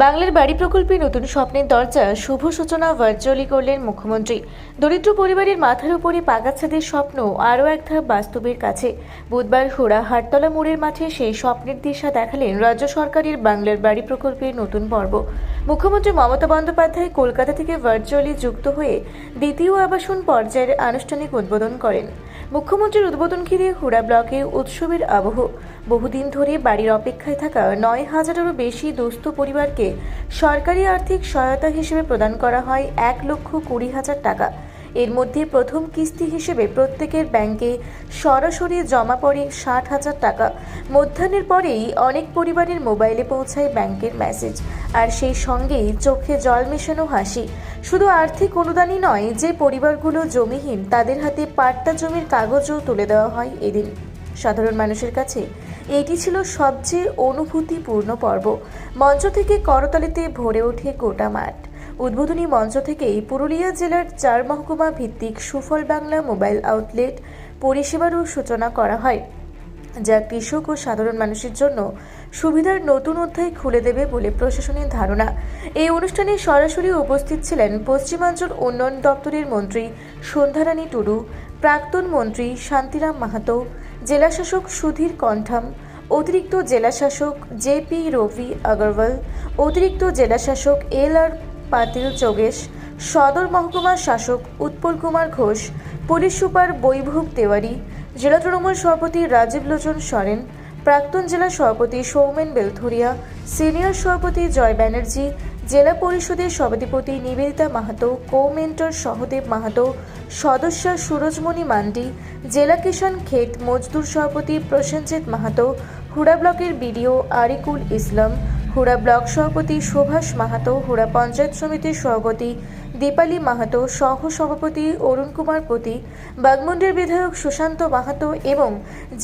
বাংলার বাড়ি প্রকল্পে নতুন স্বপ্নের দরজা, শুভ সূচনা ভার্চুয়ালি করলেন মুখ্যমন্ত্রী। দরিদ্র পরিবারের মাথার উপরে পাগাচ্ছাদের স্বপ্ন, আরও এক ধাপ বাস্তবের কাছে। বুধবার হুড়া হাটতলা মোড়ের মাঠে সেই স্বপ্নের দিশা দেখালেন রাজ্য সরকারের বাংলার বাড়ি প্রকল্পের নতুন পর্ব। মুখ্যমন্ত্রী মমতা বন্দ্যোপাধ্যায় কলকাতা থেকে ভার্চুয়ালি যুক্ত হয়ে দ্বিতীয় আবাসন পর্যায়ের আনুষ্ঠানিক উদ্বোধন করেন। মুখ্যমন্ত্রীর উদ্বোধন ঘিরে হুড়া ব্লকে উৎসবের আবহ। বহুদিন ধরে বাড়ির অপেক্ষায় থাকা নয় হাজারেরও বেশি দুস্থ পরিবারকে সরকারি আর্থিক সহায়তা হিসেবে প্রদান করা হয় এক লক্ষ কুড়ি হাজার টাকা। এর মধ্যে প্রথম কিস্তি হিসেবে প্রত্যেকের ব্যাংকে সরাসরি জমা পড়ে ষাট হাজার টাকা। মধ্যাহ্নের পরেই অনেক পরিবারের মোবাইলে পৌঁছায় ব্যাংকের মেসেজ। আর সেই সঙ্গেই চোখে জল মেশানো হাসি। শুধু আর্থিক অনুদানই নয়, যে পরিবারগুলো জমিহীন, তাদের হাতে পাট্টা জমির কাগজও তুলে দেওয়া হয় এদিন। সাধারণ মানুষের কাছে এটি ছিল সবচেয়ে অনুভূতিপূর্ণ পর্ব। মঞ্চ থেকে করতালিতে ভরে ওঠে গোটা মাঠ। উদ্বোধনী মঞ্চ থেকেই পুরুলিয়া জেলার চার মহকুমা ভিত্তিক সুফল বাংলা মোবাইল আউটলেট পরিষেবারও সূচনা করা হয়, যা কৃষক ও সাধারণ মানুষের জন্য সুবিধার নতুন অধ্যায় খুলে দেবে বলে প্রশাসনের ধারণা। এই অনুষ্ঠানে সরাসরি উপস্থিত ছিলেন পশ্চিমাঞ্চল উন্নয়ন দপ্তরের মন্ত্রী সন্ধ্যারানী টুডু, প্রাক্তন মন্ত্রী শান্তিরাম মাহাতো, জেলাশাসক সুধীর কণ্ঠাম অতিরিক্ত জেলাশাসক জেপি রবি আগরওয়াল, অতিরিক্ত জেলাশাসক এল আর পাতিল যোগেশ, সদর মহকুমার শাসক উৎপল কুমার ঘোষ, পুলিশ সুপার বৈভব তেওয়ারি, জেলা তৃণমূল সভাপতি রাজীব লোচন সরেন, প্রাক্তন জেলা সভাপতি সৌমেন বেলথরিয়া, সিনিয়র সভাপতি জয় ব্যানার্জি, জেলা পরিষদের সভাধিপতি নিবেদিতা মাহাতো কো মেন্টর সহদেব মাহাতো, সদস্য সুরজমণি মান্ডি, জেলা কিষাণ ক্ষেত মজদুর সভাপতি প্রসেনজিৎ মাহাতো, হুড়া ব্লকের বিডিও আরিকুল ইসলাম হুড়া ব্লক সভাপতি সুভাষ মাহাতো, হুড়া পঞ্চায়েত সমিতির সভাপতি দীপালি মাহাতো, সহ সভাপতি অরুণ কুমার পতি বাগমুন্ডের বিধায়ক সুশান্ত মাহাতো এবং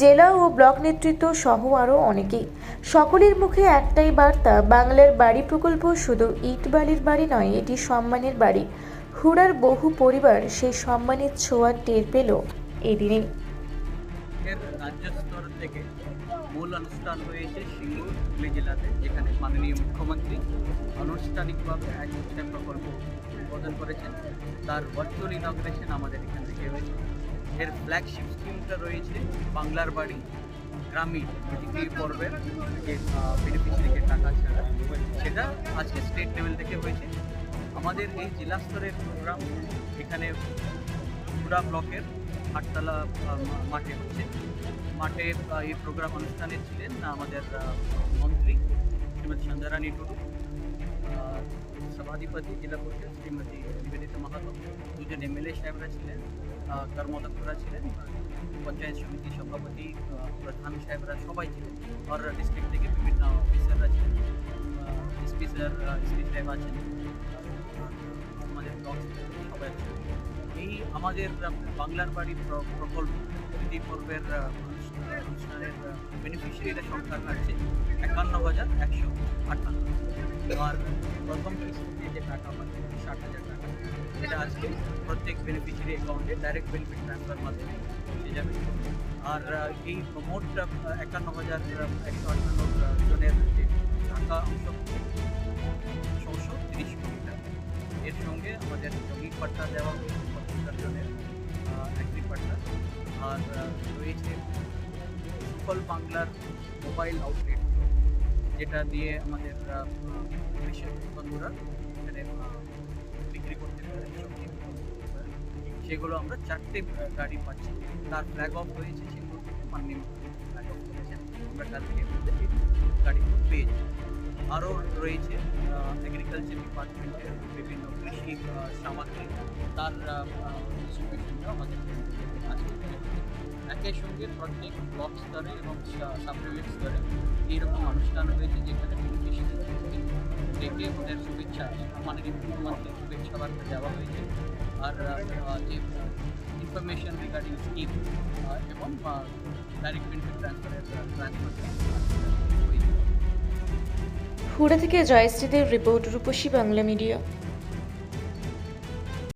জেলা ও ব্লক নেতৃত্ব সহ আরও অনেকেই। সকলের মুখে একটাই বার্তা, বাংলার বাড়ি প্রকল্প শুধু ইট বালির বাড়ি নয়, এটি সম্মানের বাড়ি। হুড়ার বহু পরিবার সেই সম্মানের ছোঁয়া টের পেল এদিনেই। এর রাজ্য স্তর থেকে মূল অনুষ্ঠান হয়েছে সিঙ্গুর হুগলি জেলাতে, যেখানে মাননীয় মুখ্যমন্ত্রী আনুষ্ঠানিকভাবে এক হচ্ছে প্রকল্প উদ্বোধন করেছেন। তার ভার্চুয়াল ইনগ্রেশন আমাদের এখান থেকে হয়েছে। এর ফ্ল্যাগশিপ স্কিমটা রয়েছে বাংলার বাড়ি, গ্রামীণ পর্বের যে বেনিফিশিয়ারিকে টাকা ছাড়া, সেটা আজকে স্টেট লেভেল থেকে হয়েছে। আমাদের এই জেলা স্তরের প্রোগ্রাম এখানে পুরা ব্লকের হাটতলা মাঠে হচ্ছে। মাঠে এই প্রোগ্রাম অনুষ্ঠানে ছিলেন আমাদের মন্ত্রী শ্রীমতী সন্ধ্যারানী টুডু সভাধিপতি, জেলা পরিষদ শ্রীমতী নিবেদিতা মাহাতো। দুজন এমএলএ সাহেবরা ছিলেন কর্মদক্ষরা ছিলেন, পঞ্চায়েত সমিতি সভাপতি প্রধান সাহেবরা সবাই ছিলেন। আর ডিস্ট্রিক্ট থেকে বিভিন্ন অফিসাররা ছিলেন এসপি স্যার এসপি সাহেব আছেন আমাদের ব্লক সবাই আছেন। এই আমাদের বাংলার বাড়ি প্রকল্প তৃতীয় পর্বের অনুষ্ঠানের বেনিফিশিয়ারিদের সংখ্যা থাকছে একান্ন হাজার একশো আটান্ন। আর প্রথম কিস্তিতে যে টাকা পাচ্ছে ষাট হাজার টাকা। এটা আজকে প্রত্যেক বেনিফিশিয়ারি অ্যাকাউন্টে ডাইরেক্ট বেনিফিট ট্রান্সফার মাধ্যমে পৌঁছে যাবে। আর এই মোট একান্ন হাজার একশো আটান্ন জনের যে টাকা অংশ ছশো তিরিশ কোটি টাকা। এর সঙ্গে আমাদের জমি পাট্টা দেওয়া আর রয়েছে সুফল বাংলার মোবাইল আউটলেট যেটা দিয়ে আমাদের আহ, কৃষক বন্ধুরা এখানে বিক্রি করতে পারে সবজি বিক্রি করতে পারে। সেগুলো আমরা চারটে গাড়ি পাচ্ছি। তার ফ্ল্যাগ অফ হয়েছে সিঙ্গুর থেকে মাননীয় ফ্ল্যাগ অফ করেছেন আমরা কালকে থেকে এই গাড়িগুলো পেয়ে আরও রয়েছে এগ্রিকালচার ডিপার্টমেন্টের বিভিন্ন কৃষি সামগ্রী। তার আমাদের আজকে একই সঙ্গে প্রত্যেক ব্লক স্তরে এবং সাব স্তরে এইরকম অনুষ্ঠান হয়েছে যেখানে বেনিফিশিয়ারি ডেকে ওদের শুভেচ্ছা মাননীয় মুখ্যমন্ত্রীর শুভেচ্ছা বার্তা দেওয়া হয়েছে। আর যে ইনফরমেশন রিগার্ডিং স্কিম এবং ডাইরেক্ট ট্রান্সফারের ট্রান্সফার হুড়া থেকে জয়শ্রীদের রিপোর্ট রূপসী বাংলা মিডিয়া।